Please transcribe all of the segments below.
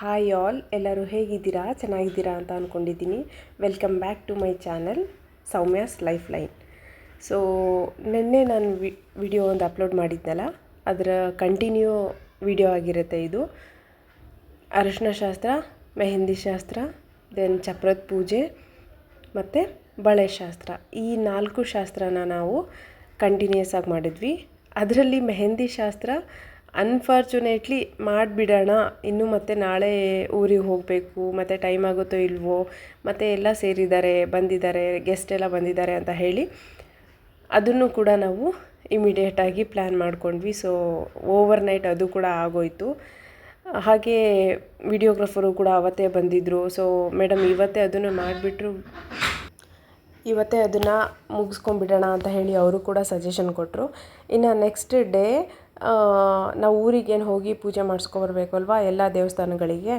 Hi all ಎಲ್ಲರೂ ಹೇಗಿದ್ದೀರಾ? ಚೆನ್ನಾಗಿದ್ದೀರಾ ಅಂತ ಅಂದ್ಕೊಂಡಿದ್ದೀನಿ welcome back to my channel Soumya's life line so ನಿನ್ನೆ ನಾನು ವಿ ವಿಡಿಯೋ ಒಂದು ಅಪ್ಲೋಡ್ ಮಾಡಿದ್ನಲ್ಲ? ಅದರ ಕಂಟಿನ್ಯೂ ವಿಡಿಯೋ ಆಗಿರುತ್ತೆ ಇದು. ಅರಶಿನ ಶಾಸ್ತ್ರ, ಮೆಹಂದಿ ಶಾಸ್ತ್ರ ದೆನ್ ಚಪ್ರದ ಪೂಜೆ, ಮತ್ತು ಬಳೆ ಶಾಸ್ತ್ರ. ಈ ನಾಲ್ಕು ಶಾಸ್ತ್ರನ ನಾವು ಕಂಟಿನ್ಯೂಸ್ ಆಗಿ ಮಾಡಿದ್ವಿ. ಅದರಲ್ಲಿ ಮೆಹಂದಿ ಶಾಸ್ತ್ರ ಅನ್ಫಾರ್ಚುನೇಟ್ಲಿ ಮಾಡಿಬಿಡೋಣ. ಇನ್ನು ಮತ್ತೆ ನಾಳೆ ಊರಿಗೆ ಹೋಗಬೇಕು. ಮತ್ತು ಟೈಮ್ ಆಗುತ್ತೋ ಇಲ್ವೋ. ಮತ್ತು ಎಲ್ಲ ಸೇರಿದ್ದಾರೆ, ಬಂದಿದ್ದಾರೆ ಗೆಸ್ಟ್ ಎಲ್ಲ ಬಂದಿದ್ದಾರೆ ಅಂತ ಹೇಳಿ ಅದನ್ನು ಕೂಡ ನಾವು ಇಮಿಡಿಯೇಟಾಗಿ ಪ್ಲ್ಯಾನ್ ಮಾಡ್ಕೊಂಡ್ವಿ. ಸೊ ಓವರ್ ನೈಟ್ ಅದು ಕೂಡ ಆಗೋಯಿತು. ಹಾಗೆ ವಿಡಿಯೋಗ್ರಾಫರು ಕೂಡ ಅವತ್ತೇ ಬಂದಿದ್ದರು ಸೊ ಮೇಡಮ್ ಇವತ್ತೇ ಅದನ್ನು ಮಾಡಿಬಿಟ್ರು. ಇವತ್ತೇ ಅದನ್ನು ಮುಗಿಸ್ಕೊಂಡ್ಬಿಡೋಣ ಅಂತ ಹೇಳಿ ಅವರು ಕೂಡ ಸಜೆಷನ್ ಕೊಟ್ಟರು ಇನ್ನು ನೆಕ್ಸ್ಟ್ ಡೇ ನಾವು ಊರಿಗೇನು ಹೋಗಿ ಪೂಜೆ ಮಾಡಿಸ್ಕೊಬರ್ಬೇಕು ಅಲ್ವಾ ಎಲ್ಲ ದೇವಸ್ಥಾನಗಳಿಗೆ?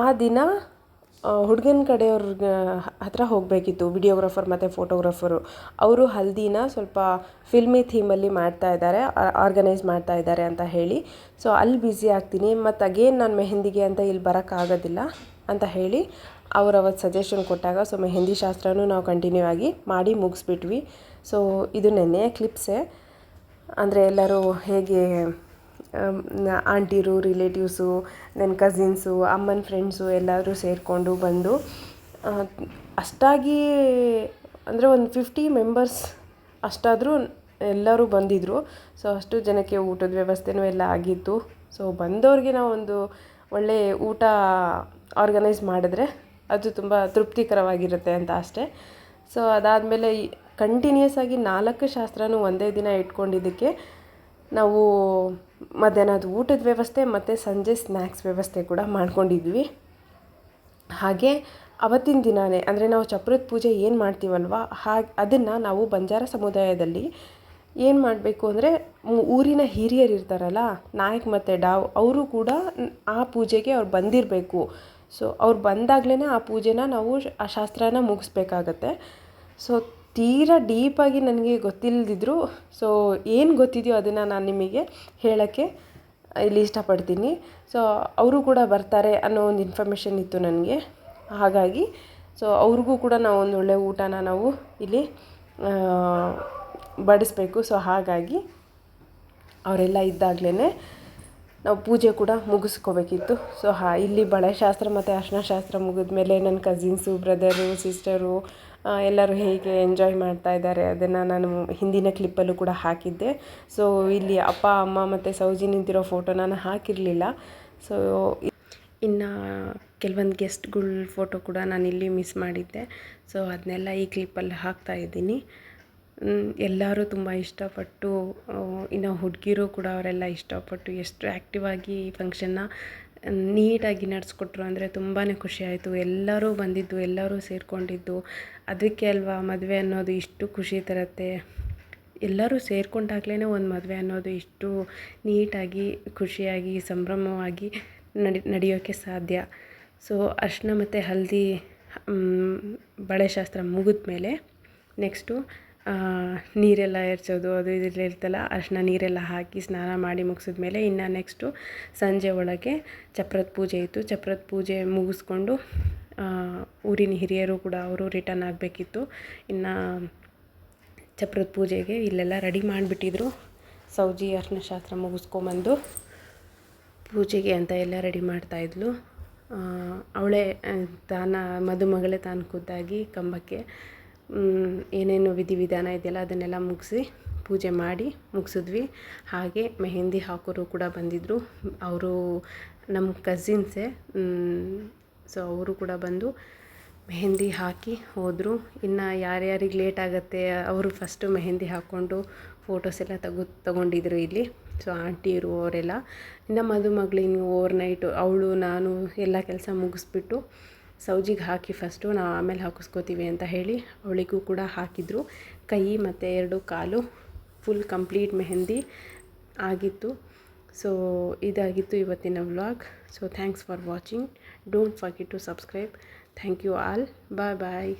ಆ ದಿನ ಹುಡುಗನ ಕಡೆಯವ್ರ ಹತ್ರ ಹೋಗಬೇಕಿತ್ತು ವಿಡಿಯೋಗ್ರಾಫರ್ ಮತ್ತು ಫೋಟೋಗ್ರಾಫರು ಅವರು ಹಲ್ದಿನ ಸ್ವಲ್ಪ ಫಿಲ್ಮಿ ಥೀಮಲ್ಲಿ ಮಾಡ್ತಾ ಇದ್ದಾರೆ ಆರ್ಗನೈಸ್ ಮಾಡ್ತಾ ಇದ್ದಾರೆ ಅಂತ ಹೇಳಿ. ಸೊ ಅಲ್ಲಿ ಬ್ಯುಸಿ ಆಗ್ತೀನಿ. ಮತ್ತು ಅಗೇನ್ ನಾನು ಮೆಹಂದಿಗೆ ಅಂತ ಇಲ್ಲಿ ಬರೋಕ್ಕಾಗೋದಿಲ್ಲ ಅಂತ ಹೇಳಿ ಅವ್ರು ಅವತ್ತು ಸಜೆಷನ್ ಕೊಟ್ಟಾಗ ಸೊ ಮೆಹಂದಿ ಶಾಸ್ತ್ರನೂ ನಾವು ಕಂಟಿನ್ಯೂ ಆಗಿ ಮಾಡಿ ಮುಗಿಸ್ಬಿಟ್ವಿ. ಸೊ ಇದು ನೆನ್ನೆಯ ಕ್ಲಿಪ್ಸೇ ಅಂದರೆ ಎಲ್ಲರೂ ಹೇಗೆ ಆಂಟಿರು ರಿಲೇಟಿವ್ಸು ನನ್ನ ಕಸಿನ್ಸು ಅಮ್ಮನ ಫ್ರೆಂಡ್ಸು ಎಲ್ಲರೂ ಸೇರಿಕೊಂಡು ಬಂದು ಅಷ್ಟಾಗಿ, ಅಂದರೆ ಒಂದು ಫಿಫ್ಟಿ ಮೆಂಬರ್ಸ್ ಅಷ್ಟಾದರೂ ಎಲ್ಲರೂ ಬಂದಿದ್ದರು ಸೊ ಅಷ್ಟು ಜನಕ್ಕೆ ಊಟದ ವ್ಯವಸ್ಥೆನೂ ಎಲ್ಲ ಆಗಿತ್ತು. ಸೊ ಬಂದವ್ರಿಗೆ ನಾವು ಒಂದು ಒಳ್ಳೆಯ ಊಟ ಆರ್ಗನೈಸ್ ಮಾಡಿದ್ರೆ ಅದು ತುಂಬ ತೃಪ್ತಿಕರವಾಗಿರುತ್ತೆ ಅಂತ ಅಷ್ಟೇ. ಸೊ ಅದಾದಮೇಲೆ ಕಂಟಿನ್ಯೂಸ್ ಆಗಿ ನಾಲ್ಕು ಶಾಸ್ತ್ರನೂ ಒಂದೇ ದಿನ ಇಟ್ಕೊಂಡಿದ್ದಕ್ಕೆ ನಾವು ಮಧ್ಯಾಹ್ನದ ಊಟದ ವ್ಯವಸ್ಥೆ ಮತ್ತು ಸಂಜೆ ಸ್ನ್ಯಾಕ್ಸ್ ವ್ಯವಸ್ಥೆ ಕೂಡ ಮಾಡ್ಕೊಂಡಿದ್ವಿ. ಹಾಗೆ ಅವತ್ತಿನ ದಿನವೇ ಅಂದರೆ ನಾವು ಚಪ್ರದ ಪೂಜೆ ಏನು ಮಾಡ್ತೀವಲ್ವ, ಹಾಗೆ ಅದನ್ನು ನಾವು ಬಂಜಾರ ಸಮುದಾಯದಲ್ಲಿ ಏನು ಮಾಡಬೇಕು ಅಂದರೆ ಊರಿನ ಹಿರಿಯರು ಇರ್ತಾರಲ್ಲ, ನಾಯಕ್ ಮತ್ತು ಡಾವ್, ಅವರು ಕೂಡ ಆ ಪೂಜೆಗೆ ಅವ್ರು ಬಂದಿರಬೇಕು. ಸೊ ಅವ್ರು ಬಂದಾಗಲೇ ಆ ಪೂಜೆನ ನಾವು ಆ ಶಾಸ್ತ್ರನ ಮುಗಿಸ್ಬೇಕಾಗತ್ತೆ. ಸೊ ತೀರಾ ಡೀಪಾಗಿ ನನಗೆ ಗೊತ್ತಿಲ್ಲದಿದ್ರು ಸೊ ಏನು ಗೊತ್ತಿದೆಯೋ ಅದನ್ನು ನಾನು ನಿಮಗೆ ಹೇಳೋಕ್ಕೆ ಇಲ್ಲಿ ಇಷ್ಟಪಡ್ತೀನಿ. ಸೊ ಅವರು ಕೂಡ ಬರ್ತಾರೆ ಅನ್ನೋ ಒಂದು ಇನ್ಫಾರ್ಮೇಷನ್ ಇತ್ತು ನನಗೆ. ಹಾಗಾಗಿ ಸೊ ಅವ್ರಿಗೂ ಕೂಡ ನಾವು ಒಂದು ಒಳ್ಳೆಯ ಊಟನ ನಾವು ಇಲ್ಲಿ ಬಡಿಸ್ಬೇಕು. ಸೊ ಹಾಗಾಗಿ ಅವರೆಲ್ಲ ಇದ್ದಾಗಲೇ ನಾವು ಪೂಜೆ ಕೂಡ ಮುಗಿಸ್ಕೋಬೇಕಿತ್ತು. ಸೊ ಹಾ, ಇಲ್ಲಿ ಬಳೆ ಶಾಸ್ತ್ರ ಮತ್ತು ಅರ್ಶನಶಾಸ್ತ್ರ ಮುಗಿದ ಮೇಲೆ ನನ್ನ ಕಸಿನ್ಸು ಬ್ರದರು ಸಿಸ್ಟರು ಎಲ್ಲರೂ ಹೇಗೆ ಎಂಜಾಯ್ ಮಾಡ್ತಾ ಇದ್ದಾರೆ ಅದನ್ನು ನಾನು ಹಿಂದಿನ ಕ್ಲಿಪ್ಪಲ್ಲೂ ಕೂಡ ಹಾಕಿದ್ದೆ. ಸೊ ಇಲ್ಲಿ ಅಪ್ಪ, ಅಮ್ಮ ಮತ್ತು ಸೌಜಿ ನಿಂತಿರೋ ಫೋಟೋ ನಾನು ಹಾಕಿರಲಿಲ್ಲ. ಸೊ ಇನ್ನು ಕೆಲವೊಂದು ಗೆಸ್ಟ್ಗಳ ಫೋಟೋ ಕೂಡ ನಾನು ಇಲ್ಲಿ ಮಿಸ್ ಮಾಡಿದ್ದೆ. ಸೊ ಅದನ್ನೆಲ್ಲ ಈ ಕ್ಲಿಪ್ಪಲ್ಲಿ ಹಾಕ್ತಾ ಇದ್ದೀನಿ. ಎಲ್ಲರೂ ತುಂಬ ಇಷ್ಟಪಟ್ಟು ಇನ್ನು ಹುಡುಗಿರು ಕೂಡ ಅವರೆಲ್ಲ ಇಷ್ಟಪಟ್ಟು ಎಷ್ಟು ಆ್ಯಕ್ಟಿವ್ ಆಗಿ ಈ ಫಂಕ್ಷನ್ನ ನೀಟಾಗಿ ನಡೆಸ್ಕೊಟ್ರು ಅಂದರೆ ತುಂಬಾ ಖುಷಿ ಆಯಿತು. ಎಲ್ಲರೂ ಬಂದಿದ್ದು, ಎಲ್ಲರೂ ಸೇರಿಕೊಂಡಿದ್ದು. ಅದಕ್ಕೆ ಅಲ್ವಾ ಮದುವೆ ಅನ್ನೋದು ಇಷ್ಟು ಖುಷಿ ತರುತ್ತೆ. ಎಲ್ಲರೂ ಸೇರಿಕೊಂಡಾಗ್ಲೇ ಒಂದು ಮದುವೆ ಅನ್ನೋದು ಇಷ್ಟು ನೀಟಾಗಿ, ಖುಷಿಯಾಗಿ, ಸಂಭ್ರಮವಾಗಿ ನಡಿ ನಡೆಯೋಕ್ಕೆ ಸಾಧ್ಯ. ಸೊ ಅರ್ಶಿನ ಮತ್ತು ಹಲ್ದಿ ಬಳೆ ಶಾಸ್ತ್ರ ಮುಗಿದ ಮೇಲೆ ನೆಕ್ಸ್ಟು ನೀರೆಲ್ಲ ಎರಚೋದು ಅದು ಇದೆಲ್ಲ ಇರ್ತಲ್ಲ, ಅರ್ಶಿನ ನೀರೆಲ್ಲ ಹಾಕಿ ಸ್ನಾನ ಮಾಡಿ ಮುಗಿಸಿದ ಮೇಲೆ ಇನ್ನು ನೆಕ್ಸ್ಟು ಸಂಜೆ ಒಳಗೆ ಚಪ್ರದ ಪೂಜೆ ಇತ್ತು. ಚಪ್ರದ ಪೂಜೆ ಮುಗಿಸ್ಕೊಂಡು ಊರಿನ ಹಿರಿಯರು ಕೂಡ ಅವರು ರಿಟರ್ನ್ ಆಗಬೇಕಿತ್ತು. ಇನ್ನು ಚಪ್ರದ ಪೂಜೆಗೆ ಇಲ್ಲೆಲ್ಲ ರೆಡಿ ಮಾಡಿಬಿಟ್ಟಿದ್ರು. ಸೌಜಿ ಅರ್ಶಿನ ಶಾಸ್ತ್ರ ಮುಗಿಸ್ಕೊಂಬಂದು ಪೂಜೆಗೆ ಅಂತ ಎಲ್ಲ ರೆಡಿ ಮಾಡ್ತಾಯಿದ್ಲು ಅವಳೇ ತಾನ, ಮದುಮಗಳೇ ತಾನು ಖುದ್ದಾಗಿ ಕಂಬಕ್ಕೆ ಏನೇನು ವಿಧಿವಿಧಾನ ಇದೆಯಲ್ಲ ಅದನ್ನೆಲ್ಲ ಮುಗಿಸಿ ಪೂಜೆ ಮಾಡಿ ಮುಗಿಸಿದ್ವಿ. ಹಾಗೆ ಮೆಹೆಂದಿ ಹಾಕೋರು ಕೂಡ ಬಂದಿದ್ದರು ಅವರು ನಮ್ಮ ಕಸಿನ್ಸೇ ಸೊ ಅವರು ಕೂಡ ಬಂದು ಮೆಹೆಂದಿ ಹಾಕಿ ಹೋದರು. ಇನ್ನು ಯಾರ್ಯಾರಿಗೆ ಲೇಟ್ ಆಗುತ್ತೆ, ಅವರು ಫಸ್ಟು ಮೆಹೆಂದಿ ಹಾಕ್ಕೊಂಡು ಫೋಟೋಸ್ ಎಲ್ಲ ತಗೋ, ತಗೊಂಡಿದ್ರು ಇಲ್ಲಿ. ಸೊ ಆಂಟಿಯರು ಅವರೆಲ್ಲ. ಇನ್ನು ಮದುಮಗಳಿನ್ನು ಓವರ್ ನೈಟು ಅವಳು, ನಾನು ಎಲ್ಲ ಕೆಲಸ ಮುಗಿಸ್ಬಿಟ್ಟು ಸೌಜಿಗೆ ಹಾಕಿ ಫಸ್ಟು ನಾವು ಆಮೇಲೆ ಹಾಕಿಸ್ಕೋತೀವಿ ಅಂತ ಹೇಳಿ ಅವಳಿಗೂ ಕೂಡ ಹಾಕಿದರು. ಕೈ ಮತ್ತು ಎರಡು ಕಾಲು ಫುಲ್ ಕಂಪ್ಲೀಟ್ ಮೆಹಂದಿ ಆಗಿತ್ತು. ಸೊ ಇದಾಗಿತ್ತು ಇವತ್ತಿನ vlog so thanks for watching don't forget to subscribe thank you all bye bye